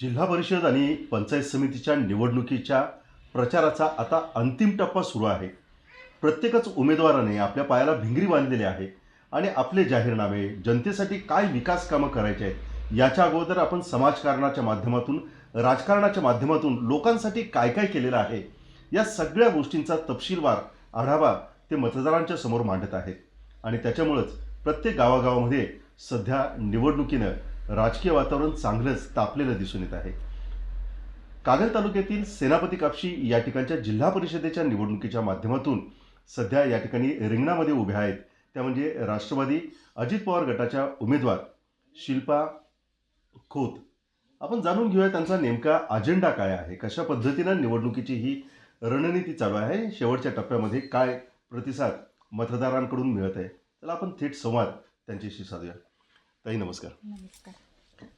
जिल्हा परिषद आणि पंचायत समितीच्या निवडणुकीच्या प्रचाराचा आता अंतिम टप्पा सुरू आहे. प्रत्येकच उमेदवाराने आपल्या पायाला भिंगरी बांधलेली आहे आणि आपले जाहीरनामे जनतेसाठी काय विकास कामं करायचे आहेत याच्या अगोदर आपण समाजकारणाच्या माध्यमातून राजकारणाच्या माध्यमातून लोकांसाठी काय काय केलेलं आहे या सगळ्या गोष्टींचा तपशीलवार आढावा ते मतदारांच्या समोर मांडत आहेत. आणि त्याच्यामुळंच प्रत्येक गावागावामध्ये सध्या निवडणुकीनं राजकीय वातावरण चांगलंच तापलेलं दिसून येत आहे. कागल तालुक्यातील सेनापती कापशी या ठिकाणच्या जिल्हा परिषदेच्या निवडणुकीच्या माध्यमातून सध्या या ठिकाणी रिंगणामध्ये उभ्या आहेत. त्या म्हणजे राष्ट्रवादी अजित पवार गटाच्या उमेदवार शिल्पा खोत. आपण जाणून घेऊया त्यांचा नेमका अजेंडा काय आहे? कशा पद्धतीनं निवडणुकीची ही रणनीती चालू आहे? शेवटच्या टप्प्यामध्ये काय प्रतिसाद मतदारांकडून मिळत आहे? त्याला आपण थेट संवाद त्यांच्याशी साधूया. ताई नमस्कार. नमस्कार.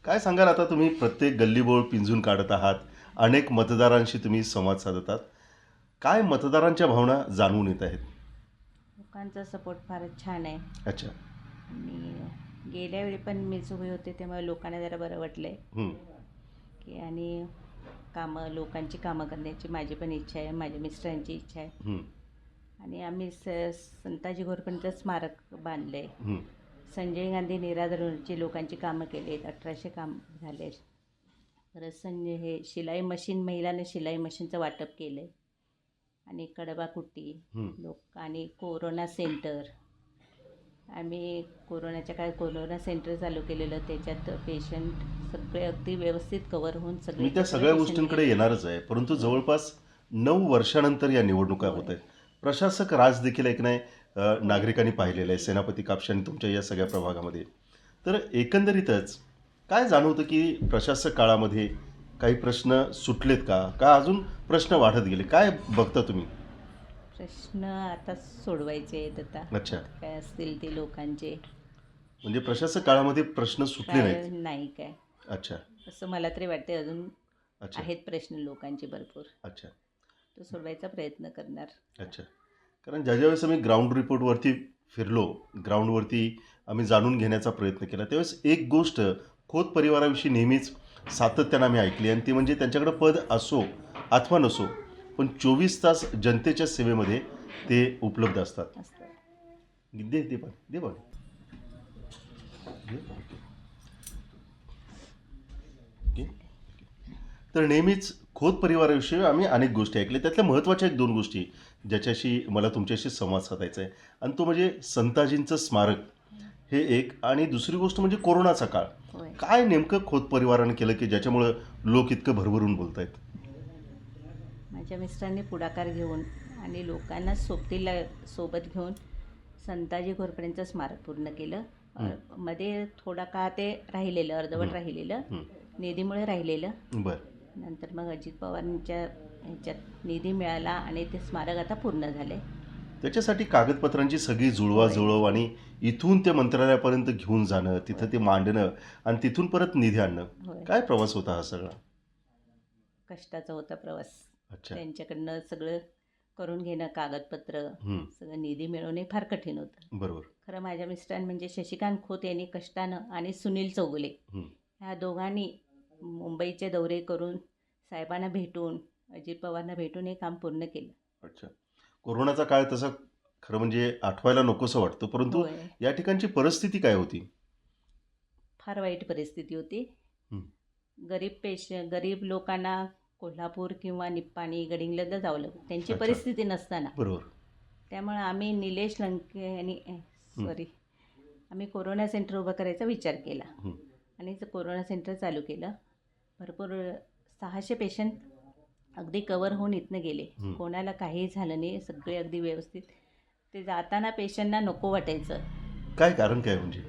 काय सांगाल आता तुम्ही? प्रत्येक गल्लीबोळ पिंजून काढत आहात. अनेक मतदारांशी तुम्ही संवाद साधतात. काय मतदारांच्या भावना जाणवून येत आहेत? लोकांचा सपोर्ट फारच छान आहे. अच्छा. आणि गेल्या वेळी पण मीच उभी होते तेव्हा लोकांना जरा बरं वाटलं आहे हं, की आणि कामं लोकांची कामं करण्याची माझी पण इच्छा आहे माझ्या मिस्टरांची इच्छा आहे. हं, आणि आम्ही स संताजी घोरपंचं स्मारक बांधलं आहे हं. संजय गांधी निराधारची लोकांची कामं केली आहेत. अठराशे काम झाले परत संजय हे शिलाई मशीन महिलांना शिलाई मशीनचं वाटप केलं आहे आणि कडबा कुट्टी हं. लोक आणि कोरोना सेंटर. आम्ही कोरोनाच्या काळात कोरोना सेंटर चालू केलेलं त्याच्यात पेशंट सगळे अगदी व्यवस्थित कवर होऊन सगळे मी त्या सगळ्या गोष्टींकडे येणारच आहे. परंतु जवळपास नऊ वर्षानंतर या निवडणुका होत आहेत. प्रशासक राज देखील एक नाही? नागरिकांनी पाहिलेलं आहे सेनापती कापशी आणि तुमच्या या सगळ्या प्रभागामध्ये. तर एकंदरीतच काय जाणवतं की प्रशासक काळामध्ये काही प्रश्न सुटलेत का? का अजून प्रश्न वाढत गेले? काय बघता तुम्ही? प्रश्न आता सोडवायचे आहेत आता. अच्छा. काय असतील ते लोकांचे. म्हणजे प्रशासक काळामध्ये प्रश्न सुटले काय नाहीत नाही काय. अच्छा. असं मला तरी वाटते अजून अच्छा. आहेत प्रश्न लोकांचे भरपूर. अच्छा. तो सोडवायचा प्रयत्न करणार. अच्छा. कारण ज्या ज्यावेळेस आम्ही ग्राउंड रिपोर्टवरती फिरलो ग्राउंडवरती आम्ही जाणून घेण्याचा प्रयत्न केला त्यावेळेस एक गोष्ट खोत परिवाराविषयी नेहमीच सातत्यानं आम्ही ऐकली आणि ती म्हणजे त्यांच्याकडं पद असो अथवा नसो पण चोवीस तास जनतेच्या सेवेमध्ये ते उपलब्ध असतात. दे दे पण दे पण तर नेहमीच खोत परिवाराविषयी आम्ही अनेक गोष्टी ऐकल्या. त्यातल्या महत्त्वाच्या एक दोन गोष्टी ज्याच्याशी मला तुमच्याशी संवाद साधायचा आहे. आणि तो म्हणजे संताजींचं स्मारक हे एक. आणि दुसरी गोष्ट म्हणजे कोरोनाचा काळ. काय नेमकं खोत परिवारानं केलं की ज्याच्यामुळं लोक इतकं भरभरून बोलत आहेत माझ्या मिस्टरांनी पुढाकार घेऊन आणि लोकांना सोबतीला सोबत घेऊन संताजी घोरपडेंचं स्मारक पूर्ण केलं. मध्ये थोडा काळ ते राहिलेलं अर्धवट. राहिलेलं. निधीमुळे राहिलेलं. बरं. नंतर मग अजित पवारांच्या ह्याच्यात निधी मिळाला आणि ते स्मारक आता पूर्ण झाले. त्याच्यासाठी कागदपत्रांची सगळी जुळवाजुळव आणि इथून ते मंत्रालयापर्यंत घेऊन जाणं तिथं ते मांडणं आणि तिथून परत निधी आणणं. काय प्रवास होता हा सगळा? कष्टाचा होता प्रवास. अच्छा. त्यांच्याकडनं सगळं करून घेणं कागदपत्र सगळं निधी मिळवणे फार कठीण होतं. बरोबर. खरं माझ्या मिस्टरां म्हणजे शशिकांत खोत यांनी कष्टानं आणि सुनील चौगुले. ह्या दोघांनी मुंबईचे दौरे करून साहेबांना भेटून अजित पवारना भेटून हे काम पूर्ण केलं. अच्छा. कोरोनाचा काळ तसा खरं म्हणजे आठवायला नकोसं वाटतं परंतु होय. या ठिकाणची परिस्थिती काय होती? फार वाईट परिस्थिती होती. हं. गरीब पेश गरीब लोकांना कोल्हापूर किंवा निप्पाणी गडिंग्लजला जावं लागतं. त्यांची अच्छा. परिस्थिती नसताना. बरोबर. त्यामुळे आम्ही निलेश लंके यांनी सॉरी आम्ही कोरोना सेंटर उभं करायचा विचार केला. हं. आणि ते कोरोना सेंटर चालू केलं. भरपूर सहाशे पेशंट अगदी कवर होऊन इथनं गेले. कोणाला काहीही झालं नाही सगळे अगदी व्यवस्थित. ते जाताना पेशंटना नको वाटायचं. काय कारण काय म्हणजे?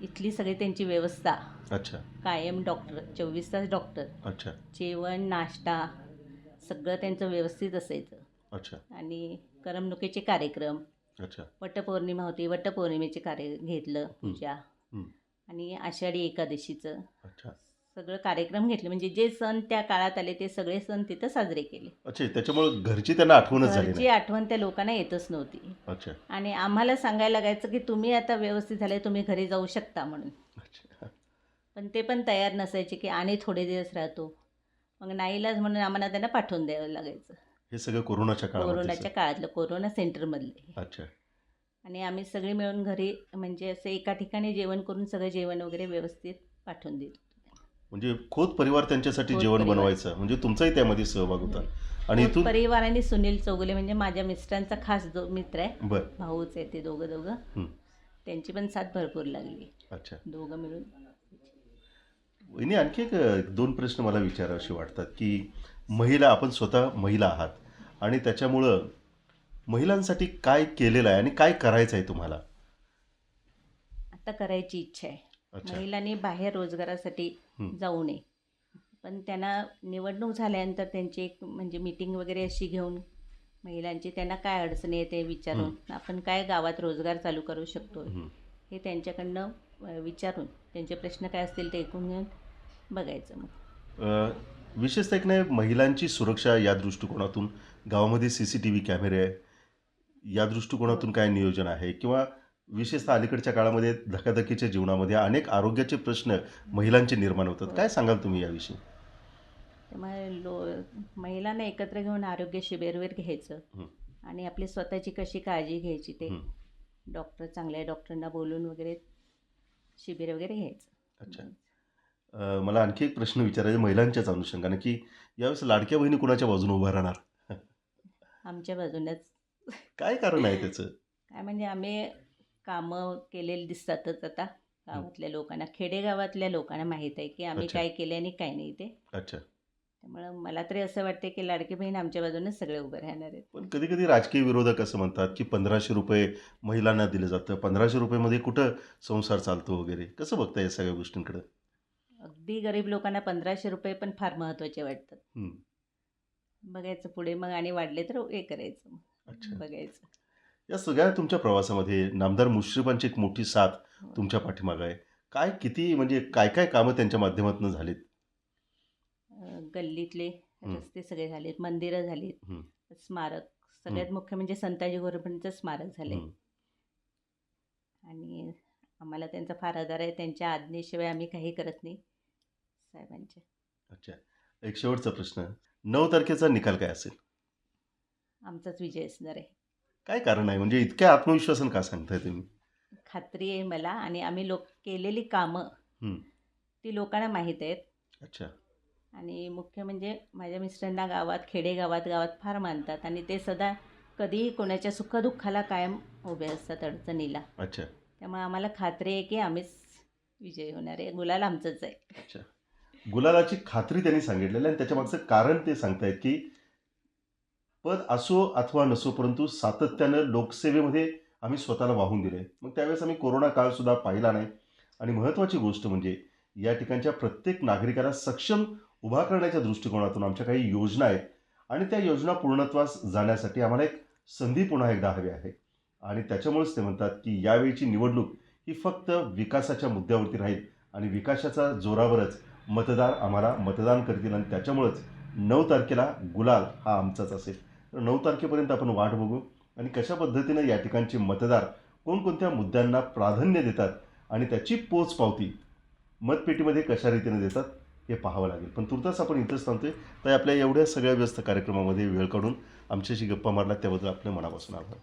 इथली सगळी त्यांची व्यवस्था. अच्छा. कायम डॉक्टर चोवीस तास डॉक्टर अच्छा. जेवण नाश्ता सगळं त्यांचं व्यवस्थित असायचं. अच्छा. आणि करमणुकीचे कार्यक्रम. अच्छा. वटपौर्णिमा होती वटपौर्णिमेचे कार्य घेतलं पूजा. आणि आषाढी एकादशीचं. अच्छा. सगळं कार्यक्रम घेतले. म्हणजे जे सण त्या काळात आले ते सगळे सण तिथं साजरे केले. अच्छा त्याच्यामुळे घरची त्यांना आठवणच झाली घरची नाही. आठवण त्या लोकांना येतच नव्हती. अच्छा. आणि आम्हाला सांगायला लागायचं की तुम्ही आता व्यवस्थित झाले तुम्ही घरी जाऊ शकता म्हणून. अच्छा. पण ते पण तयार नसायचे की आणि थोडे दिवस राहतो. मग नाईलाज म्हणून आम्हाला त्यांना पाठवून द्यावं लागायचं. हे सगळं कोरोनाच्या काळामध्ये कोरोनाच्या काळातलं कोरोना सेंटरमधले. अच्छा. आणि आम्ही सगळे मिळून घरी म्हणजे असं एका ठिकाणी जेवण करून सगळं जेवण वगैरे व्यवस्थित पाठवून देत म्हणजे खोत परिवार त्यांच्यासाठी खोत जेवण परिवार. बनवायचं. म्हणजे तुमचाही त्यामध्ये सहभाग होता. आणि इथून परिवार आणि सुनील चौगुले म्हणजे माझ्या मिस्टरांचा खास जो मित्र आहे. बर. भाऊच आहे ते दोघं दोघं. त्यांची पण साथ भरपूर लागली. अच्छा. दोघं मिळून. वहिनी आणखी एक अ, दोन प्रश्न मला विचारावेसे वाटतात की महिला आपण स्वतः महिला आहात आणि त्याच्यामुळं महिलांसाठी काय केलेलं आहे आणि काय करायचं आहे तुम्हाला? आता करायची इच्छा आहे. अच्छा. महिलांनी बाहेर रोजगारासाठी. जाऊ नये. पण त्यांना निवडणूक झाल्यानंतर त्यांची एक म्हणजे मीटिंग वगैरे अशी घेऊन महिलांची त्यांना काय अडचणी आहे ते विचारून आपण काय गावात रोजगार चालू करू शकतो हं. हे त्यांच्याकडनं विचारून त्यांचे प्रश्न काय असतील ते ऐकून घेऊन बघायचं मग. विशेषतः एक नाही महिलांची सुरक्षा या दृष्टिकोनातून गावामध्ये सी सी टी व्ही कॅमेरे आहे या दृष्टिकोनातून काय नियोजन आहे? किंवा विशेषतः अलीकडच्या काळामध्ये धकाधकीच्या जीवनामध्ये अनेक आरोग्याचे प्रश्न महिलांचे निर्माण होतात. काय सांगाल तुम्ही याविषयी? त्यामुळे लो महिलांना एकत्र घेऊन आरोग्य शिबिर वगैरे घ्यायचं. हं. आणि आपली स्वतःची कशी काळजी घ्यायची ते. हं. डॉक्टर चांगल्या डॉक्टरांना बोलून वगैरे शिबिर वगैरे घ्यायचं. अच्छा. अ, मला आणखी एक प्रश्न विचारायचा महिलांच्याच अनुषंगाने की यावेळेस लाडक्या बहिणी कुणाच्या बाजूने उभा राहणार? आमच्या बाजूनच. काय कारण आहे त्याचं? काय म्हणजे आम्ही कामं केलेली दिसतातच आता गावातल्या लोकांना. खेडेगावातल्या लोकांना माहीत आहे की आम्ही अच्छा. काय केलं आणि काय नाही ते. अच्छा. त्यामुळं मला तरी असं वाटते की लाडकी बहीण आमच्या बाजूनच सगळे उभे राहणार आहेत. पण कधी कधी राजकीय विरोधक असं म्हणतात की पंधराशे रुपये महिलांना दिलं जातं. पंधराशे रुपयेमध्ये कुठं संसार चालतो वगैरे? कसं बघता या सगळ्या गोष्टींकडे? अगदी गरीब लोकांना पंधराशे रुपये पण फार महत्त्वाचे वाटतात. बघायचं पुढे मग आणि वाढले तर हे करायचं. अच्छा. बघायचं. या सगळ्या तुमच्या प्रवासामध्ये नामदार मुश्रीफांची एक मोठी साथ हो. तुमच्या पाठीमागं आहे. काय किती म्हणजे काय काय कामं त्यांच्या माध्यमातून झालीत? गल्लीतले हं. रस्ते सगळे झालेत मंदिरं झालीत. स्मारक सगळ्यात मुख्य म्हणजे संताजी गोरपणचं स्मारक झालंय. हं. आणि आम्हाला त्यांचा फार आधार आहे त्यांच्या आज्ञेशिवाय आम्ही काही करत नाही साहेबांच्या. अच्छा. एक शेवटचा प्रश्न. नऊ तारखेचा निकाल काय असेल? आमचाच विजय असणार आहे. काय कारण आहे? म्हणजे इतक्या आत्मविश्वासानं का सांगताय तुम्ही? खात्री आहे मला आणि आम्ही लोक केलेली कामं हं. ती लोकांना माहीत आहेत. अच्छा. आणि मुख्य म्हणजे माझ्या मिस्टरांना गावात खेडेगावात गावात फार मानतात आणि ते सदा कधीही कोणाच्या सुखदुःखाला कायम उभे असतात अडचणीला. अच्छा. त्यामुळे आम्हाला खात्री आहे की आम्हीच विजयी होणार आहे. गुलाल आमचंच आहे. अच्छा. गुलालाची खात्री त्यांनी सांगितलेली आणि त्याच्या मागचं कारण ते सांगतायत की पद असो अथवा नसो परंतु सातत्यानं लोकसेवेमध्ये आम्ही स्वतःला वाहून दिले मग त्यावेळेस आम्ही कोरोना काळसुद्धा पाहिला नाही. आणि महत्त्वाची गोष्ट म्हणजे या ठिकाणच्या प्रत्येक नागरिकाला सक्षम उभा करण्याच्या दृष्टिकोनातून आमच्या काही योजना आहेत. आणि त्या योजना पूर्णत्वास जाण्यासाठी आम्हाला एक संधी पुन्हा एकदा हवी आहे. आणि त्याच्यामुळेच ते म्हणतात की यावेळीची निवडणूक ही फक्त विकासाच्या मुद्द्यावरती राहील आणि विकासाच्या जोरावरच मतदार आम्हाला मतदान करतील आणि त्याच्यामुळंच नऊ तारखेला गुलाल हा आमचाच असेल. नऊ तारखेपर्यंत आपण वाट बघू. आणि कशा पद्धतीनं या ठिकाणचे मतदार कोणकोणत्या मुद्द्यांना प्राधान्य देतात आणि त्याची पोच पावती मतपेटीमध्ये कशा रीतीने देतात हे पाहावं लागेल. पण तुर्तास आपण इथंच थांबतोय. तर आपल्या एवढ्या सगळ्या व्यस्त कार्यक्रमामध्ये वेळ काढून आमच्याशी गप्पा मारला त्याबद्दल आपल्या मनापासून आभार.